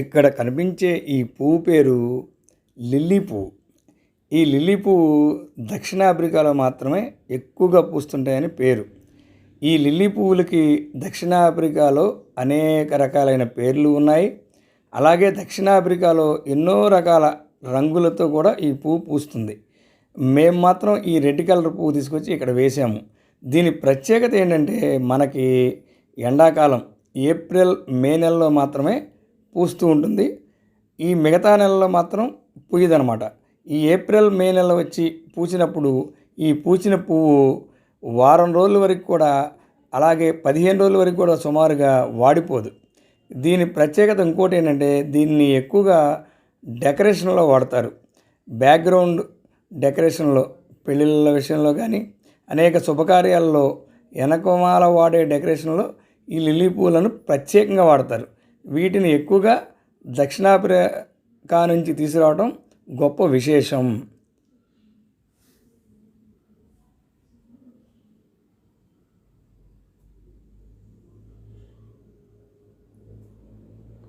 ఇక్కడ కనిపించే ఈ పువ్వు పేరు లిల్లీ పువ్వు. ఈ లిల్లీ పువ్వు దక్షిణాఫ్రికాలో మాత్రమే ఎక్కువగా పూస్తుంటాయని పేరు. ఈ లిల్లీ పువ్వులకి దక్షిణాఫ్రికాలో అనేక రకాలైన పేర్లు ఉన్నాయి. అలాగే దక్షిణాఫ్రికాలో ఎన్నో రకాల రంగులతో కూడా ఈ పువ్వు పూస్తుంది. మేము మాత్రం ఈ రెడ్ కలర్ పువ్వు తీసుకొచ్చి ఇక్కడ వేసాము దీని ప్రత్యేకత ఏంటంటే మనకి ఎండాకాలం ఏప్రిల్ మే నెలలో మాత్రమే పూస్తూ ఉంటుంది. ఈ మిగతా నెలలో మాత్రం పూయదనమాట ఈ ఏప్రిల్ మే నెల వచ్చి పూసినప్పుడు ఈ పూసిన పువ్వు వారం రోజుల వరకు కూడా అలాగే పదిహేను రోజుల వరకు కూడా సుమారుగా వాడిపోదు. దీని ప్రత్యేకత ఇంకోటి ఏంటంటే దీన్ని ఎక్కువగా డెకరేషన్లో వాడతారు. బ్యాక్గ్రౌండ్ డెకరేషన్లో పెళ్ళిళ్ళ విషయంలో కానీ అనేక శుభకార్యాల్లో వెనకమాల వాడే డెకరేషన్లో ఈ లిల్లీ పూలను ప్రత్యేకంగా వాడతారు. వీటిని ఎక్కువగా దక్షిణాఫ్రికా నుంచి తీసుకురావడం గొప్ప విశేషం.